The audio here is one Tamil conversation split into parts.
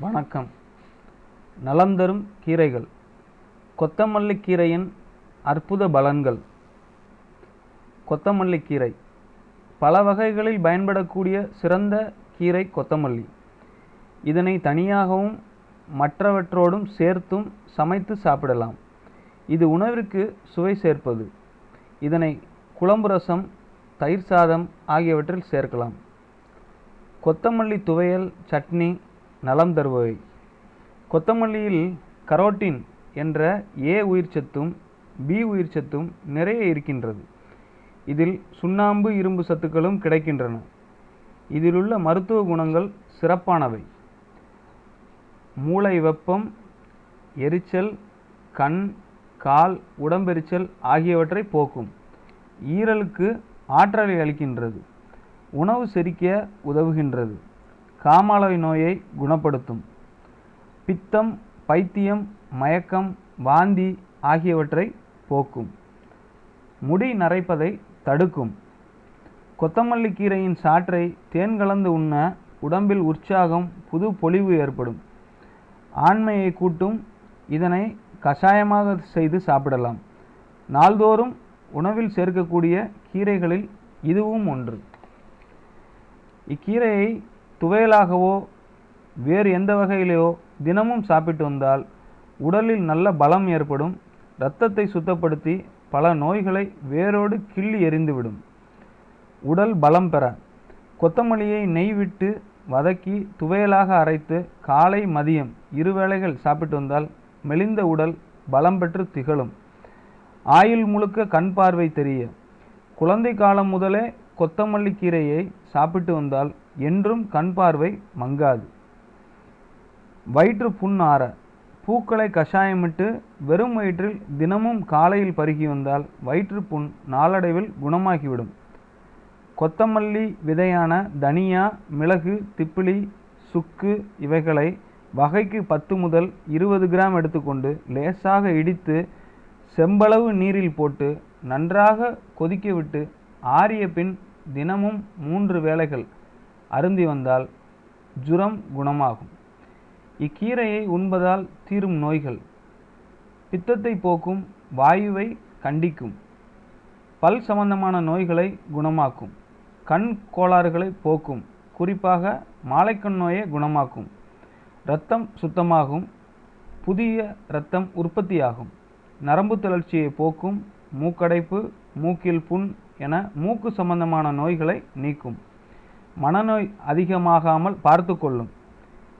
வணக்கம். நலம் தரும் கீரைகள். கொத்தமல்லி கீரையின் அற்புத பலன்கள். கொத்தமல்லி கீரை. பல வகைகளில் பயன்படக்கூடிய சிறந்த கீரை கொத்தமல்லி. இதனை தனியாகவும் மற்றவற்றோடும் சேர்த்தும் சமைத்து சாப்பிடலாம். இது உணவிற்கு சுவை சேர்ப்பது. இதனை குழம்பு ரசம் தயிர் சாதம் ஆகியவற்றில் சேர்க்கலாம். கொத்தமல்லி துவையல் சட்னி நலம் தருபவை. கொத்தமல்லியில் கரோட்டின் என்ற ஏ உயிர்ச்சத்தும் பி உயிர்ச்சத்தும் நிறைய இருக்கின்றது. இதில் சுண்ணாம்பு இரும்பு சத்துக்களும் கிடைக்கின்றன. இதிலுள்ள மருத்துவ குணங்கள் சிறப்பானவை. மூளை வெப்பம் எரிச்சல் கண் கால் உடம்பெரிச்சல் ஆகியவற்றை போக்கும். ஈரலுக்கு ஆற்றலை அளிக்கின்றது. உணவு செரிக்க உதவுகின்றது. காமாலை நோயை குணப்படுத்தும். பித்தம் பைத்தியம் மயக்கம் வாந்தி ஆகியவற்றை போக்கும். முடி நரைப்பதை தடுக்கும். கொத்தமல்லி கீரையின் சாற்றை தேன் கலந்து உண்ண உடம்பில் உற்சாகம் புது பொலிவு ஏற்படும். ஆண்மையை கூட்டும் இதனை கஷாயமாக செய்து சாப்பிடலாம். நாள்தோறும் உணவில் சேர்க்கக்கூடிய கீரைகளில் இதுவும் ஒன்று. இக்கீரையை துவையலாகவோ வேறு எந்த வகையிலையோ தினமும் சாப்பிட்டு வந்தால் உடலில் நல்ல பலம் ஏற்படும். இரத்தத்தை சுத்தப்படுத்தி பல நோய்களை வேரோடு கிள்ளி எறிந்துவிடும். உடல் பலம் பெற. கொத்தமல்லியை நெய் விட்டு வதக்கி துவையலாக அரைத்து காலை மதியம் இருவேளைகள் சாப்பிட்டு வந்தால் மெலிந்த உடல் பலம் பெற்று திகழும். ஆயுள் முழுக்க கண் பார்வை தெரிய. குழந்தை காலம் முதலே கொத்தமல்லி கீரையை சாப்பிட்டு வந்தால் என்றும் கண் பார்வை மங்காது. வயிற்று புண் ஆற பூக்களை கஷாயமிட்டு வெறும் வயிற்றில் தினமும் காலையில் பருகி வந்தால் வயிற்று புண் நாளடைவில் குணமாகிவிடும். கொத்தமல்லி விதையான தனியா மிளகு திப்பிலி சுக்கு இவைகளை வகைக்கு பத்து முதல் இருபது கிராம் எடுத்துக்கொண்டு லேசாக இடித்து செம்பளவு நீரில் போட்டு நன்றாக கொதிக்க விட்டு ஆறிய பின் தினமும் மூன்று வேளைகள் அருந்தி வந்தால் ஜுரம் குணமாகும். இக்கீரையை உண்பதால் தீரும் நோய்கள். பித்தத்தை போக்கும் வாயுவை கண்டிக்கும். பல் சம்பந்தமான நோய்களை குணமாக்கும். கண் கோளாறுகளை போக்கும். குறிப்பாக மாலைக்கண் நோயை குணமாக்கும். இரத்தம் சுத்தமாகும். புதிய இரத்தம் உற்பத்தியாகும். நரம்பு தளர்ச்சியை போக்கும். மூக்கடைப்பு மூக்கில் புண் என மூக்கு சம்பந்தமான நோய்களை நீக்கும். மனநோய் அதிகமாகாமல் பார்த்து கொள்ளும்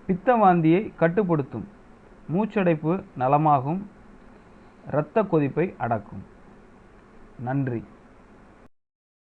பித்த வாந்தியை கட்டுப்படுத்தும். மூச்சடைப்பு நலமாகும். இரத்த கொதிப்பை அடக்கும். நன்றி.